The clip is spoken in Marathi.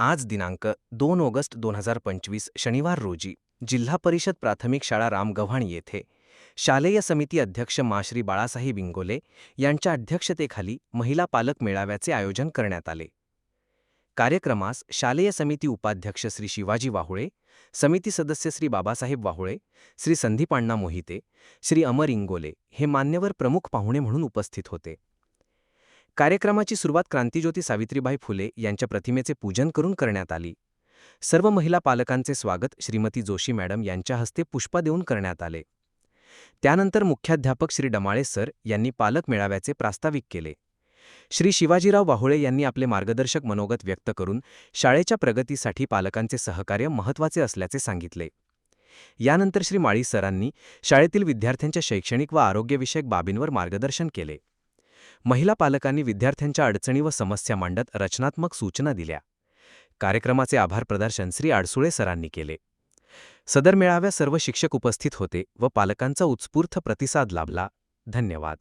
आज दिनांक दोन ऑगस्ट दोन हजार पंचवीस शनिवार रोजी जिल्हा परिषद प्राथमिक शाळा रामगव्हाण येथे शालेय समिती अध्यक्ष मा श्री बाळासाहेब इंगोले यांच्या अध्यक्षतेखाली महिला पालक मेळाव्याचे आयोजन करण्यात आले. कार्यक्रमास शालेय समिती उपाध्यक्ष श्री शिवाजी वाहुळे समिती सदस्य श्री बाबासाहेब वाहुळे श्री संदीपाण्णा मोहिते श्री अमर इंगोले हे मान्यवर प्रमुख पाहुणे म्हणून उपस्थित होते. कार्यक्रमाची सुरुवात क्रांतिज्योती सावित्रीबाई फुले यांच्या प्रतिमेचे पूजन करून करण्यात आली. सर्व महिला पालकांचे स्वागत श्रीमती जोशी मॅडम यांच्या हस्ते पुष्पा देऊन करण्यात आले. त्यानंतर मुख्याध्यापक श्री डमाळे सर यांनी पालक मेळाव्याचे प्रास्ताविक केले. श्री शिवाजीराव वाहुळे यांनी आपले मार्गदर्शक मनोगत व्यक्त करून शाळेच्या प्रगतीसाठी पालकांचे सहकार्य महत्त्वाचे असल्याचे सांगितले. यानंतर श्री माळी सरांनी शाळेतील विद्यार्थ्यांच्या शैक्षणिक व आरोग्यविषयक बाबींवर मार्गदर्शन केले. महिला पालकांनी विद्यार्थ्यांच्या अडचणी व समस्या मांडत रचनात्मक सूचना दिल्या. कार्यक्रमाचे आभार प्रदर्शन श्री आडसुळे सरांनी केले. सदर मेळाव्या सर्व शिक्षक उपस्थित होते व पालकांचा उत्स्फूर्त प्रतिसाद लाभला. धन्यवाद.